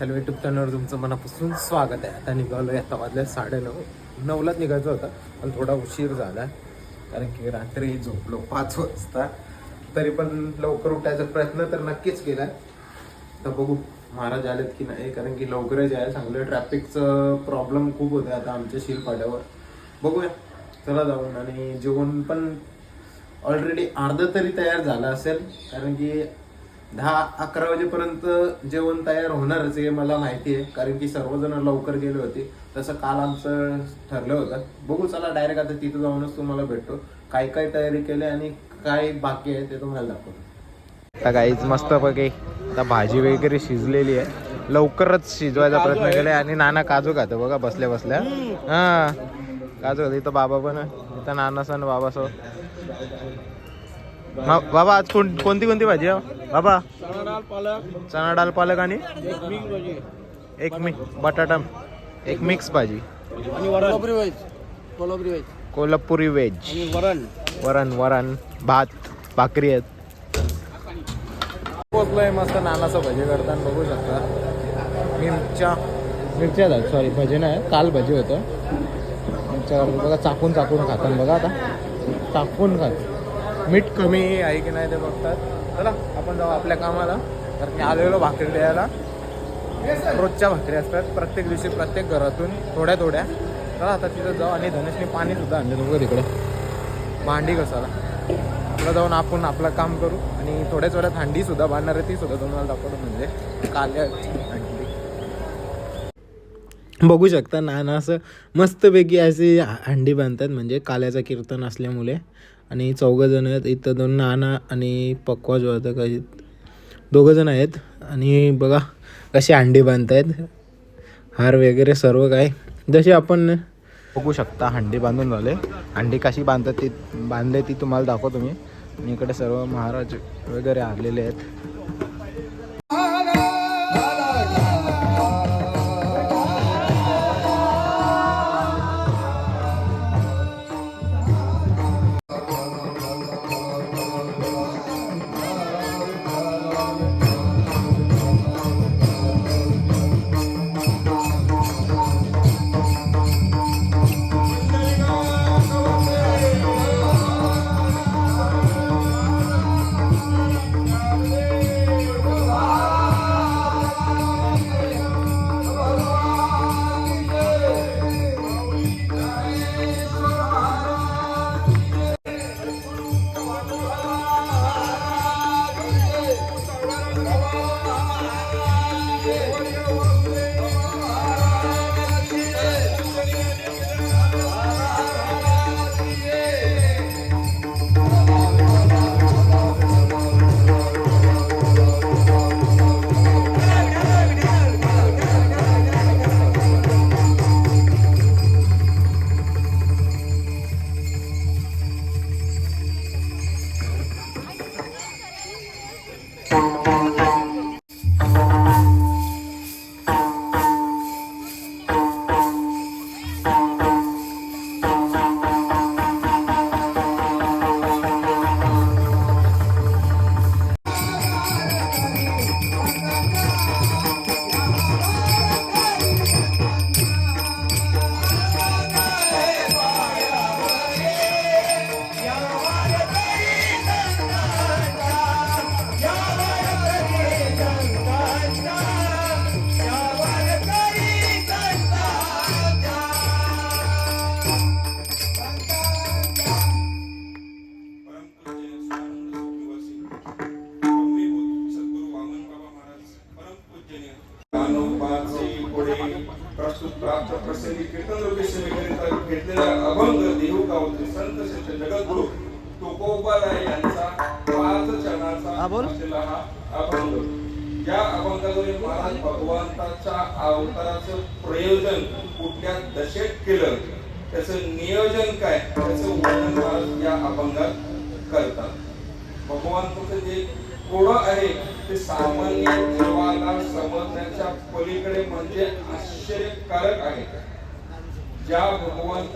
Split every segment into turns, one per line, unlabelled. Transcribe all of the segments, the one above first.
Hello YouTube चॅनलवर तुमचं मनापासून स्वागत आहे. आता निघालो आता वाजल्या साडेनऊ. नऊलाच निघायचं होतं पण थोडा उशीर झाला. कारण की रात्री झोपलो पाच वाजता. तरी पण लवकर उठायचा प्रयत्न तर नक्कीच केला. तर बघू महाराज आलेत की नाही. कारण की लवकरच आहे चांगलं ट्रॅफिकचं प्रॉब्लेम खूप होतं आता आमच्या शिलपाड्यावर बघूया. चला जाऊन. आणि जेवण पण ऑलरेडी अर्धं तरी तयार झालं असेल. कारण की दहा अकरा वाजेपर्यंत जेवण तयार होणारच हे मला माहिती आहे. कारण की सर्वजण लवकर गेले होते. तसं काल आमचं ठरलं होतं. बघू चला डायरेक्ट आता तिथं जाऊनच तुम्हाला भेटतो. काय काय तयारी केली आणि काय बाकी आहे ते तुम्हाला दाखवतो. आता काहीच मस्त बघे आता भाजी वगैरे शिजलेली आहे. लवकरच शिजवायचा प्रयत्न केलाय आणि नाना काजू खातो बघा बसल्या बसल्या. हा. काजू खातो इथं बाबा पण. इथं नाना सण बाबा सो मा- बाबा आज कोण कोणती कोणती भाजी आहे? बाबा. चणा डाळ पालक आणि? एक मी बटाटा एक मिक्स भाजी.
Kolhapuri veg Kolhapuri veg
Kolhapuri veg
आणि वरण
वरण वरण भात भाकरी आहेत. पोचलोय मस्त नानाचं भजी करताना बघू शकता. मिरच्या मिरच्या झाल्या सॉरी भजी नाही काल भजी होतं. मिरच्या करतात बघा चाकून चाकून खातात बघा आता. चाकून खात. मीठ कमी आहे की नाही ते बघतात. चला आपण जाऊ आपल्या कामाला. तर मी आलेलो भाकरी द्यायला. रोजच्या भाकरी असतात प्रत्येक दिवशी प्रत्येक घरातून थोड्या थोड्या. चला आता तिथं जाऊ आणि धनेशने पाणी सुद्धा आणलं तिकडे. भांडी कसाला आपलं जाऊन आपण आपलं काम करू आणि थोड्याच वेळात हांडीसुद्धा बांधणार आहे ती सुद्धा तुम्हाला दाखवतो म्हणजे काल्याची बघू शकता नाना असं मस्तपैकी अशी हंडी बांधतात म्हणजे काल्याचं कीर्तन असल्यामुळे. आणि चौघंजण आहेत. इथं दोन नाना आणि पक्वा जो आता काही दोघंजण आहेत. आणि बघा कशी हंडी बांधतायत. हार वगैरे सर्व काय. जसे आपण बघू शकता हंडी बांधून झाले. हंडी कशी बांधतात ती बांधले ती तुम्हाला दाखवतो मी. आणि इकडे सर्व महाराज वगैरे आलेले आहेत.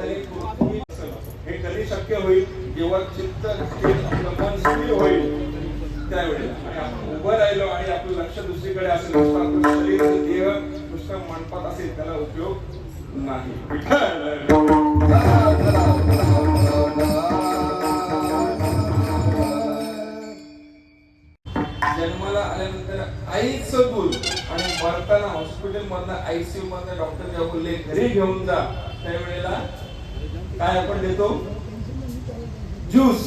हे
कधी शक्य होईल? जेव्हा चित्त मन स्थिर होईल त्यावेळेला आणि आपण उभं राहिलो आणि आपलं लक्ष दुसरीकडे असेल आपलं शरीर देह नुसतं मनपात असेल त्याला उपयोग नाही. जन्माला आल्यानंतर आईचं दूध आणि मरताना हॉस्पिटल मधनं आयसीयू मधनं डॉक्टर जेव्हा बोलले घरी घेऊन जा. त्यावेळेला काय आपण देतो? ज्यूस.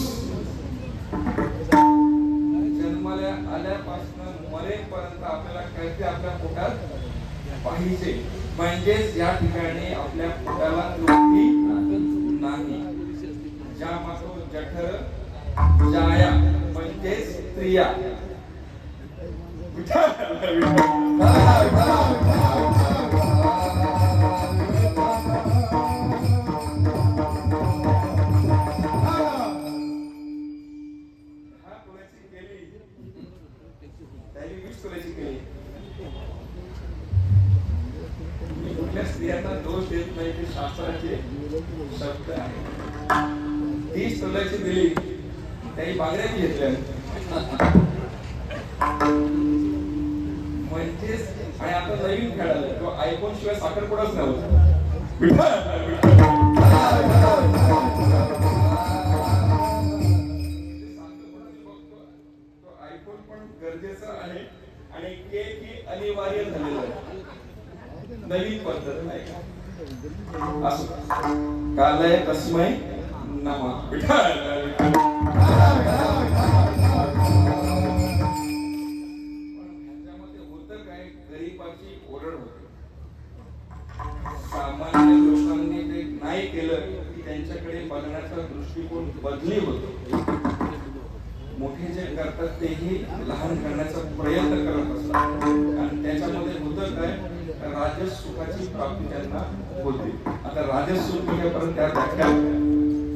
जन्माला आल्यापासून मरेपर्यंत आपल्याला काहीतरी आपल्या पोटात पाहिजे. म्हणजेच या ठिकाणी आपल्या पोटाला तृप्ती नाही. ज्या मातो जठर जाया म्हणजेच स्त्रिया. विचार सुख मिळेपर्यंत त्या व्याख्या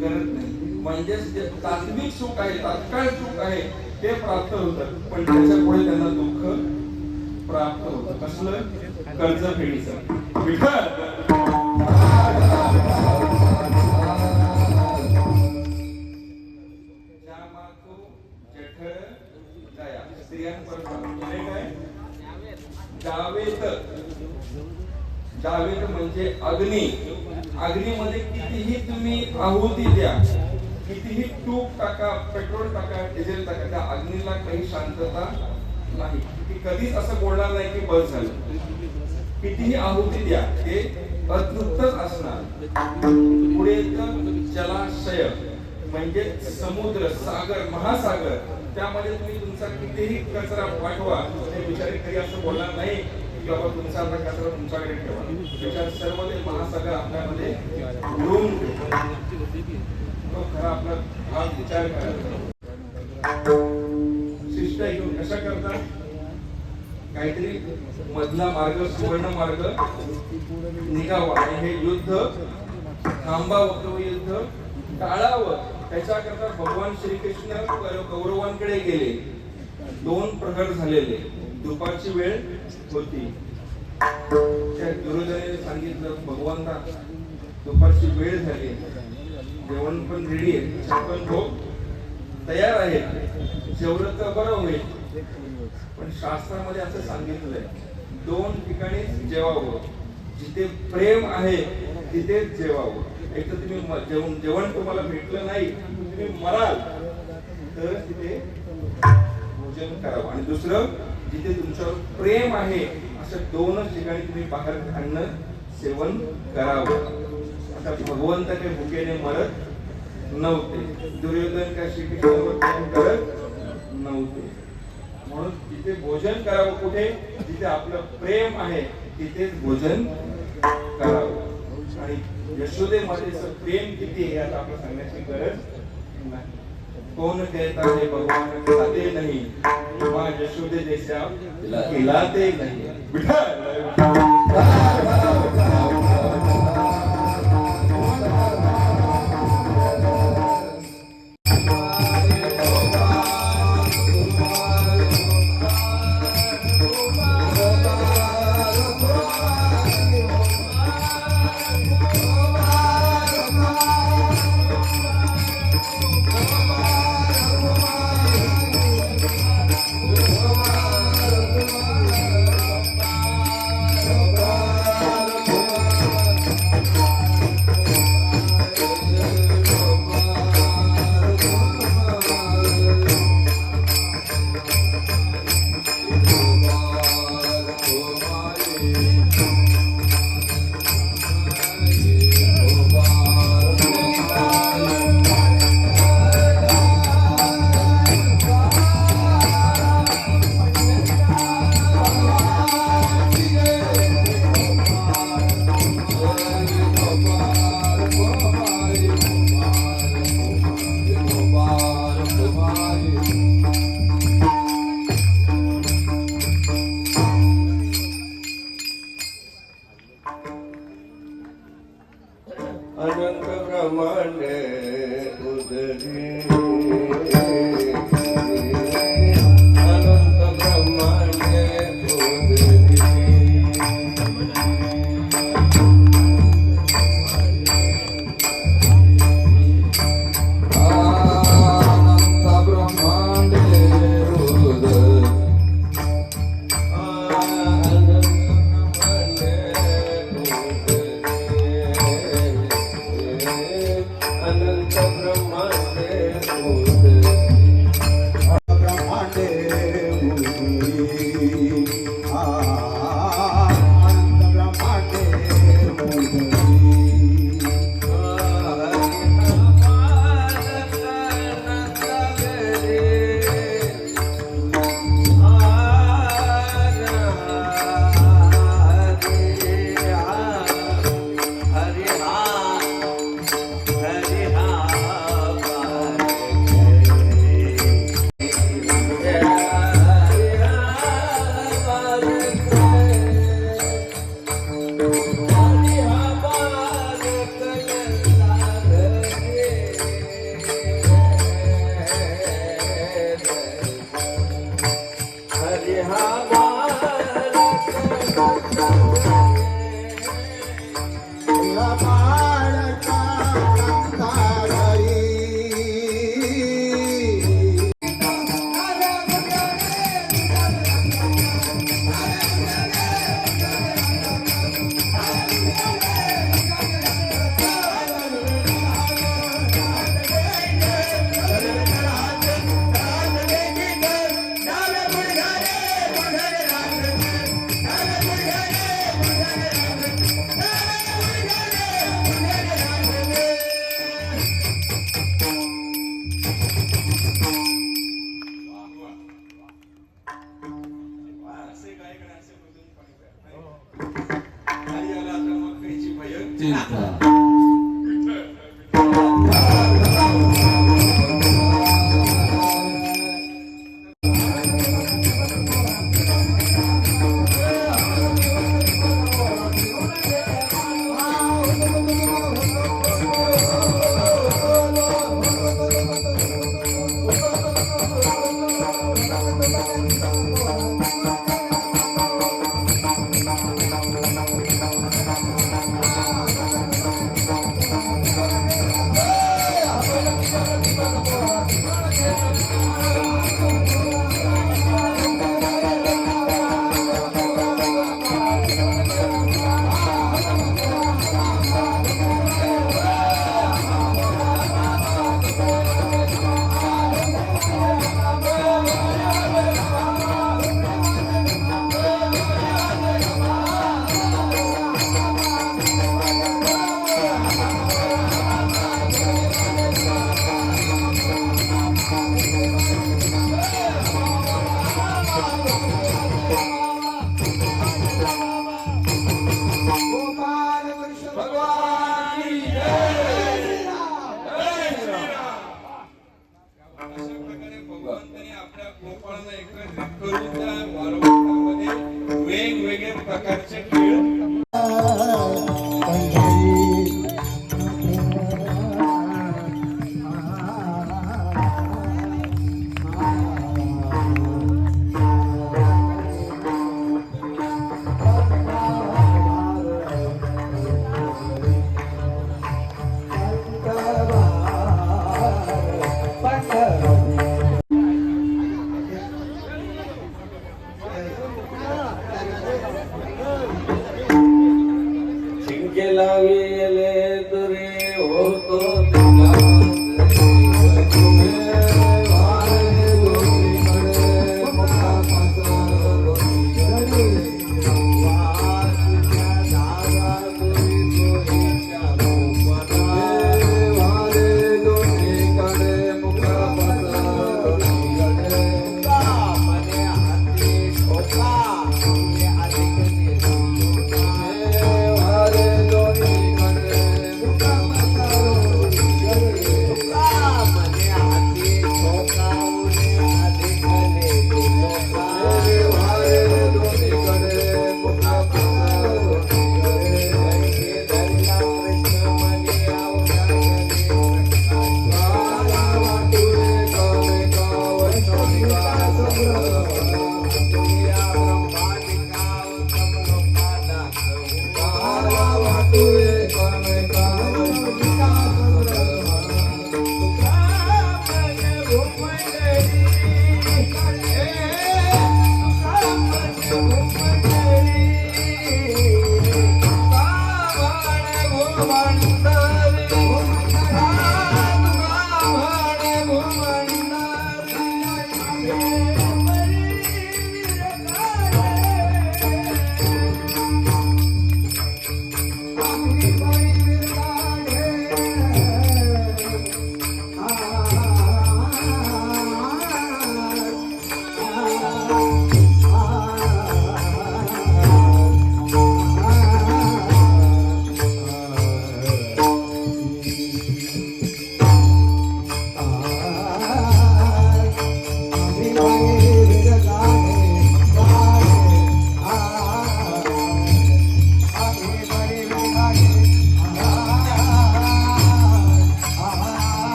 करत नाही. म्हणजेच जे तात्विक सुख आहे तात्काळ सुख आहे ते प्राप्त होतं. पण त्याच्या पुढे त्यांना दुःख प्राप्त होतं. कसलं? कर्ज फेडीचं विठ्ठल! जावेत म्हणजे अग्नी. अग्नीमध्ये कितीही तुम्ही आहुती द्या कितीही तूप टाका पेट्रोल टाका डिझेल टाका त्या अग्नीला काही शांतता नाही. ती कधीच असं बोलणार नाही की बस झालं. कितीही आहुती द्या ते अतृप्तच असणार. पुढे जलाशय म्हणजे समुद्र सागर महासागर. त्यामध्ये तुम्ही तुमचा कितीही कचरा पाठवा ते बिचारे कधी असं बोलणार नाही. की बाबा तुमचा आपला कचरा तुमच्याकडे ठेवा. त्याच्यात सर्व ते महासागर आपल्यामध्ये उडून तो खरा आपला हा विचार करायचा. शिष्ट घेऊन कशा करतात? काहीतरी मधला मार्ग सुवर्ण मार्ग निघावा. आणि हे युद्ध थांबावं तो युद्ध टाळावं. त्याच्याकरता भगवान श्रीकृष्ण कौरवांकडे गेले. दोन प्रहर झालेले. दुपारची वेळ होती. त्या गुरुजाने सांगितलं भगवंता दुपारची वेळ झाली. जेवण पण रेडी आहे. पण भोग तयार आहे. जेवढं तर बरं होईल. पण शास्त्रामध्ये असं सांगितलंय दोन ठिकाणी जेवावं. जिथे प्रेम आहे तिथे जेवावं. एक तर तुम्ही म- जेवण जेवण तुम्हाला भेटलं नाही तुम्ही मराल. तर तिथे भोजन करावं. आणि दुसरं जिथे तुमचं प्रेम आहे अशा दोनच ठिकाणी तुम्ही बाहेर अन्न सेवन करावं. आता भगवंत काही भुकेने मरत नव्हते. दुर्योधन काय श्रीकृष्णावर करत नव्हते. म्हणून तिथे भोजन करावं कुठे जिथे आपलं प्रेम आहे तिथेच भोजन
करावं. आणि यशोदे प्रेम किती हे आता आपलं सांगण्याची गरज नाही. कोण कहता है भगवान खाते नहीं? माँ यशोदे जैसा खिलाते नहीं। बिठा।
you. ってい
うか。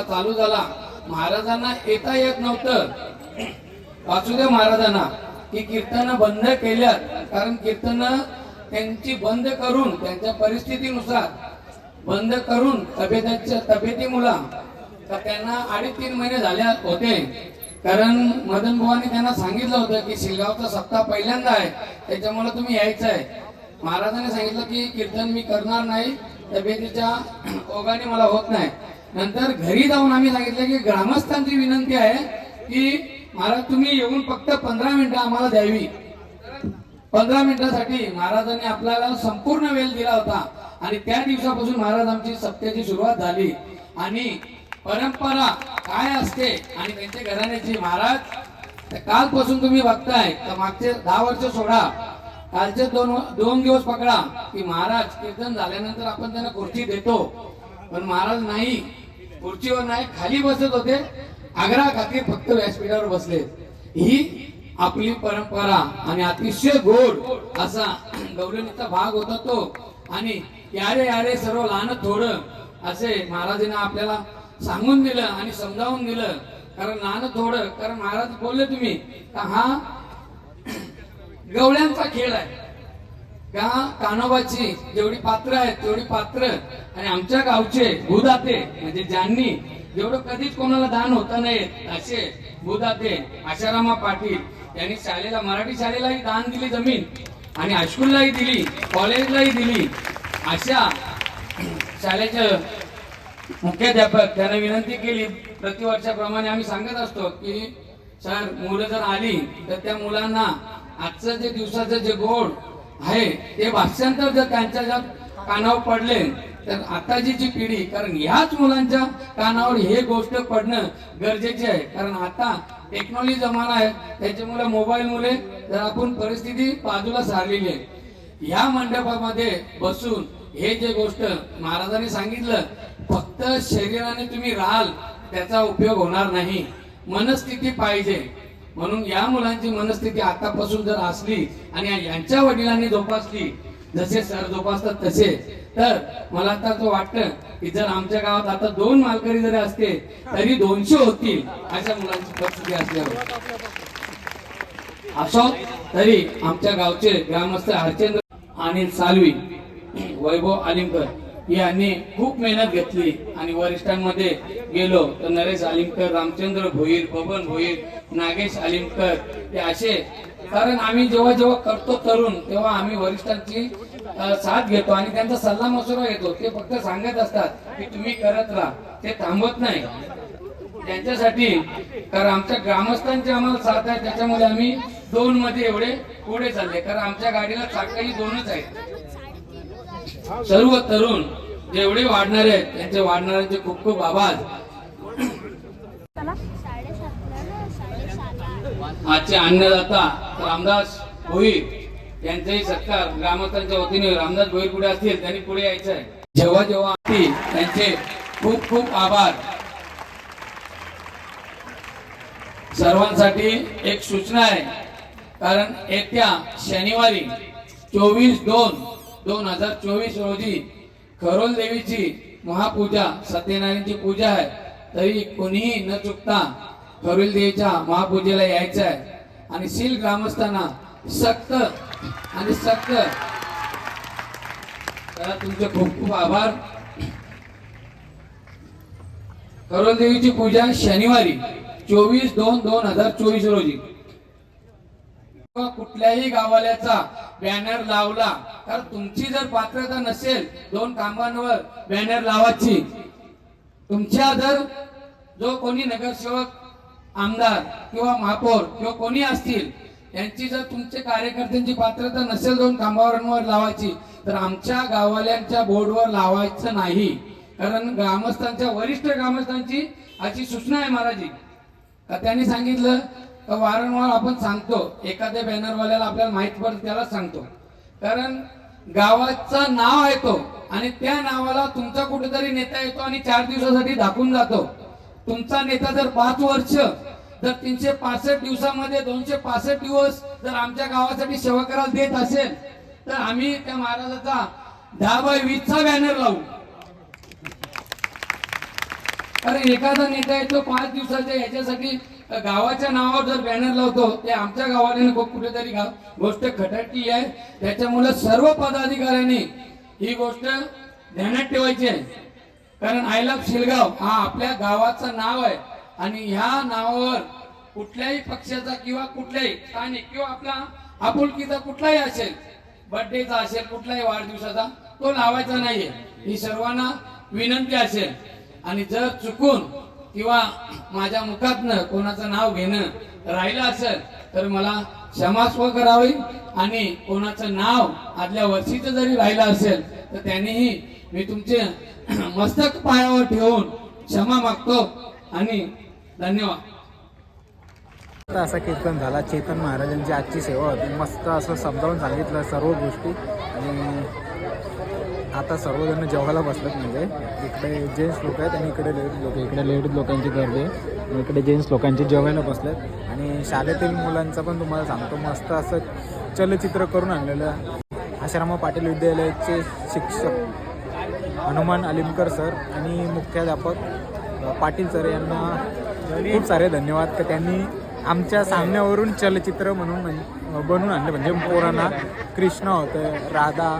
जेव्हा चालू झाला. महाराजांना येता येत नव्हतं. वासुदेव महाराजांना की कीर्तन बंद केल्यात कारण कीर्तन त्यांची बंद करून त्यांच्या परिस्थितीनुसार बंद करून तब्येताच्या तब्येतीमुळा तर त्यांना अडीच तीन महिने झाले होते. कारण मदन बुवाने त्यांना सांगितलं होतं की शिलगावचा सप्ताह पहिल्यांदा आहे त्याच्यामुळे तुम्ही यायचं आहे. महाराजांनी सांगितलं की कीर्तन मी करणार नाही तब्येतीच्या ओघाने मला होत नाही. नंतर घरी जाऊन आम्ही सांगितलं की ग्रामस्थांची विनंती आहे की महाराज तुम्ही येऊन फक्त पंधरा मिनिटं आम्हाला द्यावी. पंधरा मिनिटासाठी महाराजांनी आपल्याला संपूर्ण वेळ दिला होता. आणि त्या दिवसापासून महाराज आमची सत्याची सुरुवात झाली. आणि परंपरा काय असते आणि त्यांच्या घराण्याची महाराज कालपासून तुम्ही बघताय तर मागचे दहा वर्ष सोडा. कालचे दोन दोन दिवस पकडा की महाराज कीर्तन झाल्यानंतर आपण त्यांना खुर्ची देतो. पण महाराज नाही खुर्चीवर नाही खाली बसत होते. आग्रा खाती फक्त व्यासपीठावर बसले. ही आपली परंपरा आणि अतिशय गोड असा गौरणीचा भाग होता तो. आणि यारे यारे सर्व लहान थोडं असे महाराजांना आपल्याला सांगून दिलं आणि समजावून दिलं. कारण लहान थोडं कारण महाराज बोलले तुम्ही हा गवळ्यांचा खेळ आहे. का कानोबाची जेवढी पात्र आहेत तेवढी पात्र. आणि आमच्या गावचे भूदाते म्हणजे ज्यांनी जेवढं कधीच कोणाला दान होता नाही असे भूदाते आशारामा पाटील यांनी शाळेला मराठी शाळेलाही दान दिली जमीन आणि हायस्कूललाही दिली कॉलेजलाही दिली. अशा शाळेचे मुख्याध्यापक त्यांना विनंती केली. प्रतिवर्षाप्रमाणे आम्ही सांगत असतो की सर मुलं जर आली तर त्या मुलांना आजचं जे दिवसाचं जे गोड आहे. ते भाषांतर जर त्यांच्या कानावर पडले तर आताची जी पिढी कारण ह्याच मुलांच्या कानावर हे गोष्ट पडणं गरजेचे आहे. कारण आता टेक्नॉलॉजी जमाना आहे त्याच्यामुळे मोबाईल मुले जर आपण परिस्थिती बाजूला सारलेली आहे. ह्या मंडपामध्ये बसून हे जे गोष्ट महाराजांनी सांगितलं फक्त शरीराने तुम्ही राहाल त्याचा उपयोग होणार नाही. मनस्थिती पाहिजे. म्हणून या मुलांची मनस्थिती आतापासून जर असली आणि यांच्या वडिलांनी जोपासली जसे सर जोपासतात तसे तर मला आता तो वाटतं की जर आमच्या गावात आता दोन मालकरी जरी असते तरी दोनशे होतील अशा मुलांची परिस्थिती असल्यावर. असो तरी आमच्या गावचे ग्रामस्थ हरचंद्र अनिल सालवी वैभव आलिमकर यांनी खूप मेहनत घेतली आणि वरिष्ठांमध्ये गेलो तर नरेश आलिमकर रामचंद्र भोईर बबन भोईर नागेश आलिमकर हे असे. कारण आम्ही जेव्हा जेव्हा करतो तरुण तेव्हा आम्ही वरिष्ठांची साथ घेतो आणि त्यांचा सल्ला मसुरा घेतो. ते फक्त सांगत असतात की तुम्ही करत राहा. ते थांबत नाही. त्यांच्यासाठी कारण आमच्या ग्रामस्थांची आम्हाला साथ आहे. त्याच्यामुळे आम्ही दोन मध्ये एवढे पुढे चालले. कारण आमच्या गाडीला चाकही दोनच आहेत. सर्व तरुण जेवढे वाढणारे आहेत त्यांचे वाढणाऱ्यांचे खूप खूप आभार. आजचे अन्नदाता रामदास भोईर यांचाही सत्कार ग्रामस्थांच्या वतीने रामदास भोईर पुढे असतील त्यांनी पुढे यायचं आहे. जेव्हा जेव्हा त्यांचे खूप खूप आभार. सर्वांसाठी एक सूचना आहे कारण येत्या शनिवारी चोवीस दोन दोन हजार चोवीस रोजी खरोल देवीची महापूजा सत्यनारायणची पूजा आहे. तरी कोणीही न चुकता हरुल देवीच्या महापूजेला यायचं आहे. आणि शील ग्रामस्थांना सक्त आणि सक्त. तुमचे खूप खूप आभार. करोल देवीची पूजा शनिवारी चोवीस दोन दोन हजार चोवीस रोजी. कुठल्याही गावाल्याचा बॅनर लावला तर तुमची जर पात्रता नसेल दोन कामांवर बॅनर लावायची तुमच्या जर जो कोणी नगरसेवक आमदार किंवा महापौर किंवा कोणी असतील यांची जर तुमच्या कार्यकर्त्यांची पात्रता नसेल दोन कामावरांवर लावायची तर आमच्या गाववाल्यांच्या बोर्डवर लावायचं नाही. कारण ग्रामस्थांच्या वरिष्ठ ग्रामस्थांची अशी सूचना आहे महाराजी. त्यांनी सांगितलं तर वारंवार आपण सांगतो एखाद्या बॅनरवाल्याला आपल्याला माहीत पडत त्याला सांगतो. कारण गावाचं नाव आहे तो आणि त्या नावाला तुमचा कुठेतरी नेता येतो आणि चार दिवसासाठी दाखवून जातो. तुमचा नेता जर पाच वर्ष जर तीनशे पासष्ट दिवसामध्ये दोनशे पासष्ट दिवस जर आमच्या गावासाठी सेवा करायला देत असेल तर आम्ही त्या महाराजाचा दहा बाय वीसचा बॅनर लावू. कारण एखादा नेता येतो पाच दिवसाच्या याच्यासाठी गावाच्या नावावर जर बॅनर लावतो ते आमच्या गावाने कुठेतरी गोष्ट खटकली आहे. त्याच्यामुळे सर्व पदाधिकाऱ्यांनी ही गोष्ट ध्यानात ठेवायची आहे. कारण आय लव्ह शिलगाव हा आपल्या गावाचं नाव आहे. आणि ह्या नावावर कुठल्याही पक्षाचा किंवा कुठल्याही स्थानिक किंवा आपला आपुलकीचा कुठलाही असेल बर्थडेचा असेल कुठलाही वाढदिवसाचा तो लावायचा नाहीये. ही सर्वांना विनंती असेल. आणि जर चुकून किंवा माझ्या मुखातनं कोणाचं नाव घेणं राहिलं असेल तर मला क्षमास्व करावी आणि कोणाचं नाव आदल्या वर्षीचं जरी राहिलं असेल तर त्यांनीही मी तुमचे मस्तक पायावर ठेवून क्षमा मागतो आणि धन्यवाद.
आता असा कीर्तन झाला. चेतन महाराजांची आजची सेवा होती. मस्त असं समजावून सांगितलं सर्व गोष्टी. आणि आता सर्वजण जेवायला बसलेत म्हणजे. इकडे जेंट्स लोक आहेत आणि इकडे लेडीज लोक इकडे लेडीज लोकांची गर्दी आहे. इकडे जेंट्स लोकांचे जेवायला बसलेत. आणि शाळेतील मुलांचं पण तुम्हाला सांगतो मस्त असं चलचित्र करून आणलेलं. आश्रमा पाटील विद्यालयाचे शिक्षक हनुमान अलिमकर सर आणि मुख्याध्यापक पाटील सर यांना खूप सारे धन्यवाद. तर त्यांनी आमच्या सांगण्यावरून चलचित्र म्हणून बनवून आणले. म्हणजे पोरांना कृष्ण होते राधा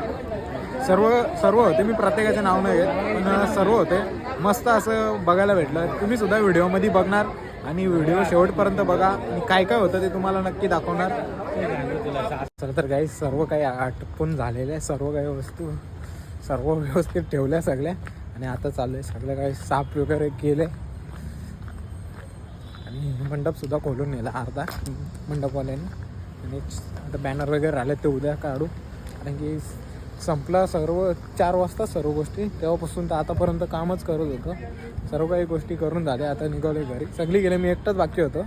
सर्व सर्व होते. मी प्रत्येकाचे नाव नाही घेत पण सर्व होते. मस्त असं बघायला भेटलं. तुम्ही सुद्धा व्हिडिओमध्ये बघणार आणि व्हिडिओ शेवटपर्यंत बघा. आणि काय काय होतं ते तुम्हाला नक्की दाखवणार. चला तर काही सर्व काही आटपून झालेलं आहे. सर्व काही वस्तू सर्व व्यवस्थित ठेवल्या सगळ्या. आणि आता चालू आहे. सगळं काही साफ वगैरे केले आणि मंडपसुद्धा खोलून नेला अर्धा मंडपवाल्याने. आणि आता बॅनर वगैरे राहिले ते उद्या काढू. कारण की संपला सर्व चार वाजता सर्व गोष्टी. तेव्हापासून तर आतापर्यंत कामच करत होतं. सर्व काही गोष्टी करून झाल्या. आता निघाले घरी. सगळी गेले. मी एकटाच बाकी होतो.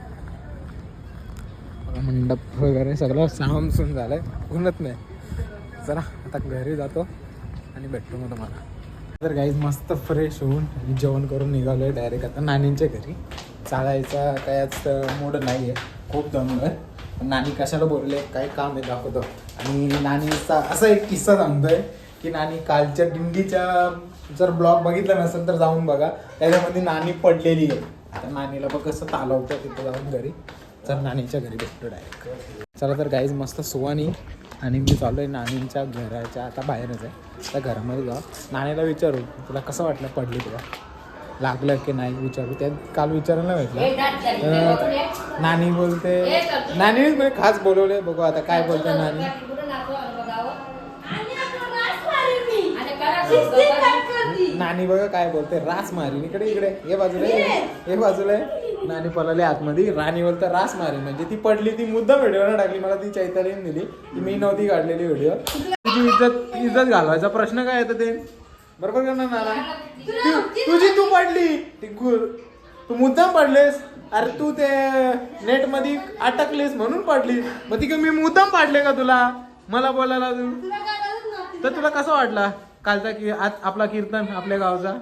मंडप वगैरे सगळं सामसून झालंय. उन्हत नाही. चला आता घरी जातो आणि भेटतो मग तुम्हाला. तर गाईज मस्त फ्रेश होऊन जेवण करून निघालो आहे डायरेक्ट आता. नानींच्या घरी. चालायचा कायच मूड नाही आहे खूप दमलं आहे नानी कशाला बोलले? काय काम आहे दाखवतो. आणि नानीचा असा एक किस्सा सांगतोय की नानी कालच्या दिंडीच्या जर ब्लॉग बघितला नसेल तर जाऊन बघा. त्याच्यामध्ये नानी पडलेली आहे. आता नानीला बघ कसं तालवतं तिथं जाऊन घरी. चल नानीच्या घरी भेटतो डायरेक्ट चला तर गाईज मस्त सुवानी आणि मी चालू आहे नानींच्या घराच्या आता बाहेरच आहे. त्या घरामध्ये जाऊ. नानीला विचारू तुला कसं वाटलं पडली तुला लागलं की नाही विचारू. त्या काल विचारायला भेटलं. तर नानी बोलते. नानी म्हणजे खास बोलवले बघू आता काय बोलते नानी. नानी बघा काय बोलते रास मारीन. इकडे इकडे. हे बाजूला हे बाजूला नानी पळाली आतमध्ये. राणी बोलतं रास मारी म्हणजे ती पडली ती मुद्दा व्हिडिओ ना टाकली. मला ती चैतालीने दिली. ती मी नव्हती काढलेली व्हिडिओ. तुझी इज्जत इज्जत घालवायचा प्रश्न काय येतं ते? बरोबर का ना नाना? तुझी तू पडली. ती गु- तू मुद्दाम पडलेस. अरे तू ते नेटमध्ये अटकलीस म्हणून पडली. मग ती का मी मुद्दाम पाडले का तुला? मला बोलायला तू तर तुला कसं वाटला कालचा की आज आपला कीर्तन आपल्या गावचा?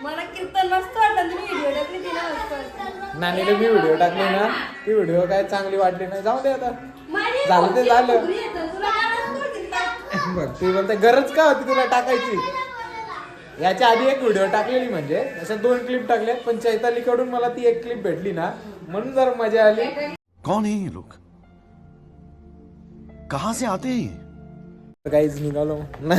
मला कीर्तन मस्त वाटलं. तुम्ही व्हिडिओ टाकली तिला मस्त वाटलं?
नानीला मी व्हिडिओ टाकले ना. ती व्हिडिओ काय चांगली वाटली नाही. जाऊ दे आता. झालं ते झालं.
नसतं?
बघ ती बोलते गरज का होती तुला टाकायची? याच्या आधी एक व्हिडिओ टाकलेली म्हणजे अशा दोन क्लिप टाकल्या पण चैतालीकडून मला ती एक क्लिप भेटली ना म्हणून जरा मजा आली.
कौन है ये लोग? कहां से आते हैं ये?
काहीच निघालो. ना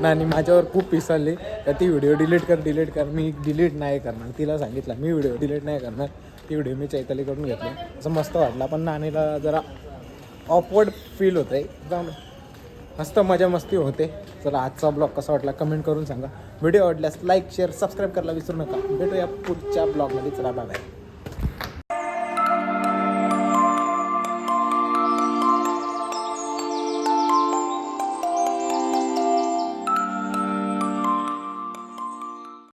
नानी माझ्यावर खूप पिसाळली. का ती व्हिडिओ डिलीट कर डिलीट कर. मी डिलीट नाही करणार. तिला सांगितलं मी व्हिडिओ डिलीट नाही करणार. ती व्हिडिओ मी चैतालीकडून घेतली. असं मस्त वाटला. पण नानीला जरा ऑकवर्ड फील होतं आहे जाऊन मस्त मजा मस्ती होते. चला आजचा ब्लॉग कसा वाटला कमेंट करून सांगा. व्हिडिओ आवडल्यास लाईक शेअर सबस्क्राईब करायला विसरू नका. भेटूया पुढच्या ब्लॉगमध्ये चला बाय